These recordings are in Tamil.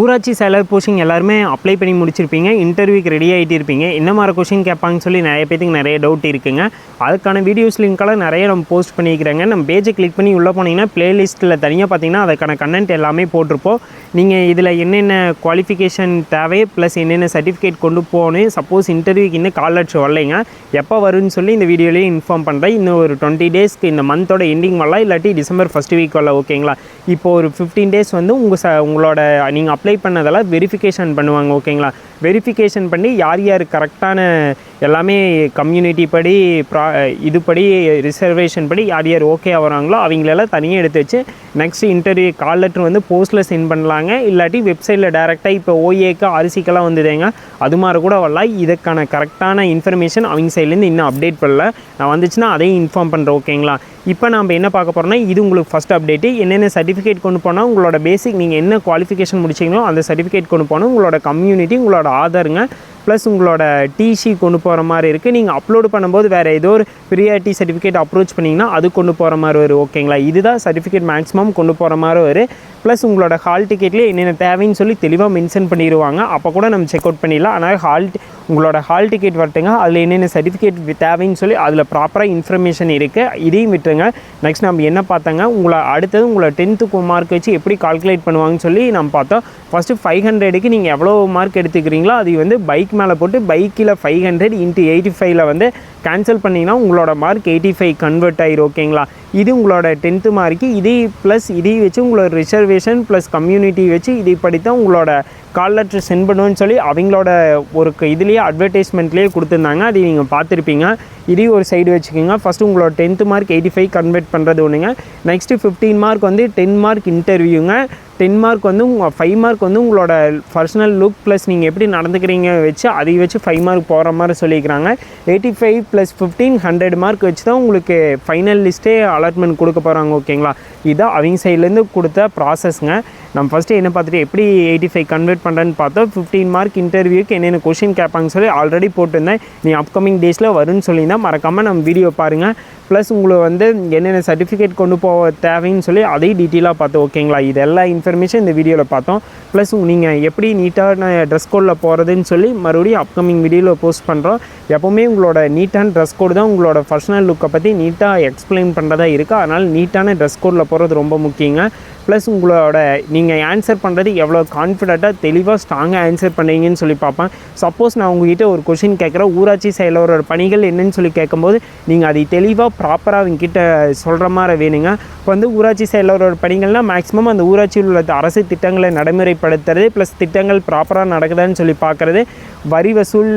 ஊராட்சி சேலர் போஸ்டிங் எல்லாருமே அப்ளை பண்ணி முடிச்சிருப்பீங்க இன்டர்வியூக்கு ரெடி ஆகிட்டு இருப்பீங்க என்ன மாதிரி கொஷின் கேட்பாங்கன்னு சொல்லி நிறைய பேத்துக்கு நிறைய டவுட் இருக்குங்க. அதுக்கான வீடியோஸ் லிங்க்கெல்லாம் நிறைய நம்ம போஸ்ட் பண்ணிக்கிறேங்க. நம்ம பேஜை கிளிக் பண்ணி உள்ளே போனீங்கன்னா பிளேலிஸ்ட்டில் தனியாக பார்த்தீங்கன்னா அதுக்கான கண்டென்ட் எல்லாமே போட்டிருப்போம். நீங்கள் இதில் என்னென்ன குவாலிஃபிகேஷன் தேவை ப்ளஸ் என்னென்ன சர்டிஃபிகேட் கொண்டு போகணும் சப்போஸ் இன்டர்வியூக்கு இன்னும் கால் லட்சம் வரலைங்க. எப்போ வரும்னு சொல்லி இந்த வீடியோலேயே இன்ஃபார்ம் பண்ணுறேன் இன்னும் ஒரு டுவெண்ட்டி டேஸ்க்கு இந்த மந்தோட எண்டிங் வரலாம். இல்லாட்டி டிசம்பர் ஃபஸ்ட் வீக் வரலாம் ஓகேங்களா இப்போ ஒரு ஃபிஃப்டீன் டேஸ் வந்து உங்கள் ச உங்களோட நீங்கள் அப்ளை பண்ணதெல்லாம் வெரிஃபிகேஷன் பண்ணுவாங்க ஓகேங்களா வெரிஃபிகேஷன் பண்ணி யார் யார் கரெக்டான எல்லாமே கம்யூனிட்டி படி ப்ரா இதுபடி ரிசர்வேஷன் படி யார் யார் ஓகே ஆகிறாங்களோ அவங்களெல்லாம் தனியாக எடுத்து வச்சு நெக்ஸ்ட் இன்டர்வியூ கால் லெட்டர் வந்து போஸ்ட்டில் சென்ட் பண்ணலாங்க. இல்லாட்டி வெப்சைட்டில் டேரெக்டாக இப்போ ஓஏக்கு அரிசிக்கெல்லாம் வந்துதேங்க. அது மாதிரி கூட வரலாம் இதுக்கான கரெக்டான இன்ஃபர்மேஷன் அவங்க சைட்லேருந்து இன்னும் அப்டேட் பண்ணல. நான் வந்துச்சுன்னா அதையும் இன்ஃபார்ம் பண்ணுறேன் ஓகேங்களா இப்போ நம்ம என்ன பார்க்க போகிறோம்னா இது உங்களுக்கு ஃபஸ்ட் அப்டேட்டு என்னென்ன சர்டிஃபிகேட் கொண்டு போனால் உங்களோட பேசிக் நீங்கள் என்ன குவாலிஃபிகேஷன் முடிச்சிங்களோ அந்த சர்டிஃபிகேட் கொண்டு போனால் உங்களோட கம்யூனிட்டி உங்களோட ஆதாருங்க ப்ளஸ் உங்களோட டிசி கொண்டு போகிற மாதிரி இருக்குது நீங்கள் அப்லோடு பண்ணும்போது வேறு ஏதோ ஒரு ப்ரியாரிட்டி சர்டிஃபிகேட் அப்ரோச் பண்ணிங்கன்னா அது கொண்டு போகிற மாதிரி வரும் ஓகேங்களா இதுதான் சர்டிஃபிகேட் மேக்ஸிமம் கொண்டு போகிற மாதிரி வரும். ப்ளஸ் உங்களோட ஹால் டிக்கெட்லேயே என்னென்ன தேவைன்னு சொல்லி தெளிவாக மென்ஷன் பண்ணிடுவாங்க அப்போ கூட நம்ம செக் அவுட் பண்ணிடலாம். ஆனால் ஹால் உங்களோட ஹால் டிக்கெட் வரட்டுங்க. அதில் என்னென்ன சர்டிஃபிகேட் தேவைன்னு சொல்லி அதில் ப்ராப்பராக இன்ஃபர்மேஷன் இருக்குது இதையும் விட்டுருங்க. நெக்ஸ்ட் நம்ம என்ன பார்த்தாங்க? உங்களை அடுத்தது உங்களை டென்த்துக்கு மார்க் வச்சு எப்படி கால்குலேட் பண்ணுவாங்கன்னு சொல்லி நம்ம பார்த்தோம். ஃபஸ்ட்டு ஃபைவ் ஹண்ட்ரடுக்கு நீங்கள் எவ்வளோ மார்க் எடுத்துக்கிறீங்களோ அது வந்து பைக் மேலே போட்டு பைக்கில் ஃபைவ் ஹண்ட்ரட் இன்ட்டு எயிட்டி ஃபைவ்ல வந்து கேன்சல் பண்ணிங்கன்னா உங்களோட மார்க் எயிட்டி ஃபைவ் கன்வெர்ட் ஆயிரும் ஓகேங்களா இது உங்களோட டென்த்து மார்க்கு இதே ப்ளஸ் இதை வச்சு உங்களோட ரிசர்வேஷன் ப்ளஸ் கம்யூனிட்டி வச்சு இதை படித்தான் உங்களோட கால் லெட்டர் சென்ட் பண்ணுவேன்னு சொல்லி அவங்களோட ஒரு க- இதுலேயே அட்வர்டைஸ்மெண்ட்லேயே கொடுத்துருந்தாங்க. அதை நீங்கள் பார்த்துருப்பீங்க. இதையும் ஒரு சைடு வச்சுக்கோங்க. ஃபஸ்ட்டு உங்களோட tenth mark eighty five convert பண்ணுறது ஒன்றுங்க நெக்ஸ்ட்டு ஃபிஃப்டீன் மார்க் வந்து டென் மார்க் இன்டர்வியூங்க டென் மார்க் வந்து உங்கள் ஃபைவ் மார்க் வந்து உங்களோட பர்சனல் லுக் ப்ளஸ் நீங்கள் எப்படி நடந்துக்கிறீங்க வச்சு அதை வச்சு ஃபைவ் மார்க் போகிற மாதிரி சொல்லியிருக்கிறாங்க eighty five plus fifteen hundred mark வச்சு தான் உங்களுக்கு ஃபைனல் லிஸ்ட்டே அலாட்மெண்ட் கொடுக்க போகிறாங்க ஓகேங்களா இதுதான் அவங்க சைட்லேருந்து கொடுத்த ப்ராசஸ்ங்க நம்ம ஃபஸ்ட்டு என்ன பார்த்துட்டு எப்படி எயிட்டி ஃபைவ் கன்வெர்ட் பண்ணுறேன்னு பார்த்தோம் ஃபிஃப்டீன் மார்க் இன்டர்வியூக்கு என்னென்ன கொஷின் கேட்பாங்க சொல்லி ஆல்ரெடி போட்டிருந்தேன். நீ அப்கமிங் டேஸில் வரும்னு சொல்லியிருந்தேன் மறக்காமல் நம்ம வீடியோ பாருங்கள் ப்ளஸ் உங்களை வந்து என்னென்ன சர்டிஃபிகேட் கொண்டு போக தேவைன்னு சொல்லி அதையும் டீட்டெயிலாக பார்த்தோம். ஓகேங்களா இது எல்லா இன்ஃபர்மேஷன் இந்த வீடியோவில் பார்த்தோம். ப்ளஸ் நீங்கள் எப்படி நீட்டான ட்ரெஸ் கோடில் போகிறதுன்னு சொல்லி மறுபடியும் அப்கமிங் வீடியோவில் போஸ்ட் பண்ணுறோம் எப்போவுமே உங்களோட நீட்டான ட்ரெஸ் கோடு தான் உங்களோட பர்சனல் லுக்கை பற்றி நீட்டாக எக்ஸ்பிளைன் பண்ணுறதா இருக்குது அதனால் நீட்டான ட்ரெஸ் கோடில் போகிறது ரொம்ப முக்கியங்க. ப்ளஸ் உங்களோட நீங்கள் ஆன்சர் பண்ணுறது எவ்வளோ கான்ஃபிடெண்ட்டாக தெளிவாக ஸ்ட்ராங்காக ஆன்சர் பண்ணுறீங்கன்னு சொல்லி பார்ப்பேன். சப்போஸ் நான் உங்ககிட்ட ஒரு கொஷின் கேட்குறேன். ஊராட்சி செயலரோட பணிகள் என்னன்னு சொல்லி கேட்கும்போது நீங்கள் அதை தெளிவாக ப்ராப்பராக அவங்ககிட்ட சொல்கிற மாதிரி வேணுங்க. இப்போ வந்து ஊராட்சி செயலரோட பணிகள்னால் மேக்ஸிமம் அந்த ஊராட்சியில் உள்ள அரசு திட்டங்களை நடைமுறைப்படுத்துறது ப்ளஸ் திட்டங்கள் ப்ராப்பராக நடக்குதான்னு சொல்லி பார்க்குறது. வரி வசூல்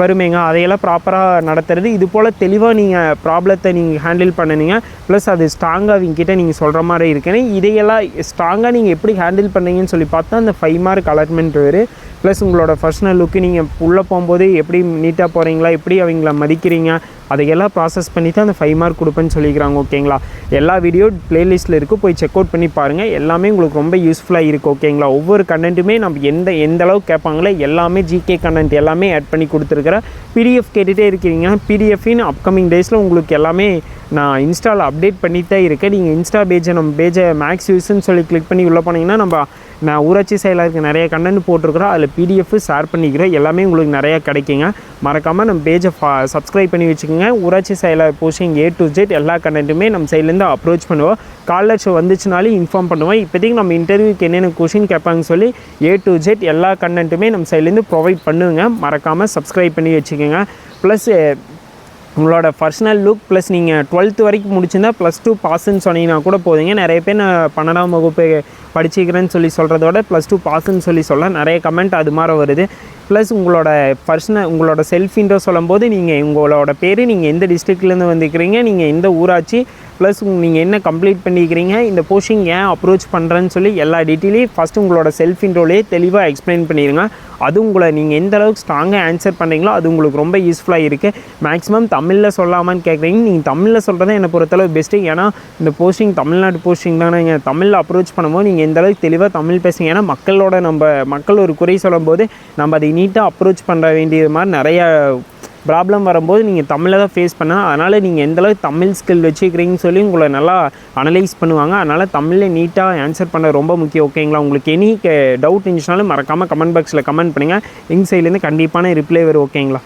வருமேங்க. அதையெல்லாம் ப்ராப்பராக நடத்துறது. இது போல் தெளிவாக நீங்கள் ப்ராப்ளத்தை நீங்கள் ஹேண்டில் பண்ணுனீங்க. ப்ளஸ் அது ஸ்ட்ராங்காக அவங்கக்கிட்ட நீங்கள் சொல்கிற மாதிரி இருக்குன்னு. இதையெல்லாம் ஸ்ட்ராங்காக நீங்கள் எப்படி ஹேண்டில் பண்ணீங்கன்னு சொல்லி பார்த்தா அந்த ஃபைவ் மார்க் அலாட்மெண்ட் வேறு. ப்ளஸ் உங்களோட பர்சனல் லுக்கு நீங்கள் உள்ளே போகும்போது எப்படி நீட்டாக போகிறீங்களா எப்படி அவங்கள மதிக்கிறீங்க? அதையெல்லாம் ப்ராசஸ் பண்ணி தான் அந்த ஃபைவ் மார்க் கொடுப்பேன்னு சொல்லிக்கிறாங்க ஓகேங்களா எல்லா வீடியோ பிளேலிஸ்ட்டில் இருக்குது போய் செக் அவுட் பண்ணி பாருங்கள் எல்லாமே உங்களுக்கு ரொம்ப யூஸ்ஃபுல்லாக இருக்குது ஓகேங்களா ஒவ்வொரு கண்டென்ட்டுமே நம்ம எந்த எந்த அளவுக்கு கேட்பாங்களோ எல்லாமே ஜிகே கண்டென்ட் எல்லாமே ஆட் பண்ணி கொடுத்துருக்குறேன். பிடிஎஃப் கேட்டுகிட்டே இருக்கிறீங்கன்னா பிடிஎஃப்னு அப்கமிங் டேஸில் உங்களுக்கு எல்லாமே நான் இன்ஸ்டாவில் அப்டேட் பண்ணி தான் இருக்கேன். நீங்கள் இன்ஸ்டா பேஜை நம்ம பேஜை மேக்ஸ் யூஸ்ன்னு சொல்லி கிளிக் பண்ணி உள்ளே போனீங்கன்னா நம்ம நான் ஊராட்சி செயலாளருக்கு நிறைய கண்டென்ட் போட்டிருக்கிறோம். அதில் பிடிஎஃப் ஷேர் பண்ணிக்கிறோம் எல்லாமே உங்களுக்கு நிறையா கிடைக்குங்க. மறக்காமல் நம்ம பேஜை ஃபா சப்ஸ்கிரைப் பண்ணி வச்சுக்கோங்க. ஊராட்சி செயலாளர் போஸ்டிங் ஏ டு ஜெட் எல்லா கண்டென்ட்டுமே நம்ம சைட்லேருந்து அப்ரோச் பண்ணுவோம். கால் ஷோ வந்துச்சுனாலே இன்ஃபார்ம் பண்ணுவோம். இப்போதைக்கு நம்ம இன்டர்வியூக்கு என்னென்ன கொஷின் கேட்பாங்கன்னு சொல்லி ஏ டு ஜெட் எல்லா கண்டென்ட்டுமே நம்ம சைட்லேருந்து ப்ரொவைட் பண்ணுங்க. மறக்காமல் சப்ஸ்கிரைப் பண்ணி வச்சுக்கோங்க. ப்ளஸ் உங்களோட பர்சனல் லுக் ப்ளஸ் நீங்கள் டுவெல்த்து வரைக்கும் முடிச்சிருந்தா ப்ளஸ் டூ பாஸ்ன்னு சொன்னீங்கன்னா கூட போதுங்க. நிறைய பேர் நான் பன்னெண்டாம் வகுப்பு படிச்சிக்கிறேன்னு சொல்லி சொல்கிறதோட ப்ளஸ் டூ பாஸ்ன்னு சொல்லி சொல்ல நிறைய கமெண்ட் அது மாதிரி வருது. ப்ளஸ் உங்களோட பர்சனல் உங்களோட செல்ஃபின்ற சொல்லும்போது நீங்கள் உங்களோட பேர் நீங்கள் எந்த டிஸ்ட்ரிக்ட்லேருந்து வந்துக்கிறீங்க நீங்கள் எந்த ஊராட்சி? ப்ளஸ் நீங்கள் என்ன கம்ப்ளீட் பண்ணிக்கிறீங்க இந்த போஸ்டிங் ஏன் அப்ரோச் பண்ணுறேன்னு சொல்லி எல்லா டீட்டெயிலையும் ஃபஸ்ட்டு உங்களோட செல்ஃப் இன்ட்ரோலேயே தெளிவாக எக்ஸ்பிளைன் பண்ணிடுங்க அது உங்களை நீங்கள் எந்த அளவுக்கு ஸ்ட்ராங்காக ஆன்சர் பண்ணுறீங்களோ அது உங்களுக்கு ரொம்ப யூஸ்ஃபுல்லாக இருக்குது மேக்ஸிமம் தமிழில் சொல்லாமான்னு கேட்குறீங்க நீங்கள் தமிழில் சொல்கிறது என்னை பொறுத்தளவு பெஸ்ட்டு ஏன்னா இந்த போஸ்டிங் தமிழ்நாடு போஸ்டிங் தானே. நீங்கள் தமிழில் அப்ரோச் பண்ணும்போது நீங்கள் எந்த அளவுக்கு தெளிவாக தமிழ் பேசுங்க ஏன்னா மக்களோட நம்ம மக்கள் ஒரு குறை சொல்லும்போது நம்ம அதை நீட்டாக அப்ரோச் பண்ண வேண்டியது மாதிரி நிறைய ப்ராப்ளம் வரும்போது நீங்கள் தமிழில் தான் ஃபேஸ் பண்ண அதனால் நீங்கள் எந்தளவுக்கு தமிழ் ஸ்கில் வச்சுக்கிறீங்கன்னு சொல்லி உங்களை நல்லா அனலைஸ் பண்ணுவாங்க. அதனால் தமிழில் நீட்டாக ஆன்சர் பண்ண ரொம்ப முக்கியம். ஓகேங்களா உங்களுக்கு எனி டவுட் eh, இருந்துச்சுனாலும் மறக்காமல் கமெண்ட் பாக்ஸில் கமெண்ட் பண்ணுங்கள் எங்கள் சைட்லேருந்து கண்டிப்பான ரிப்ளை வரும். ஓகேங்களா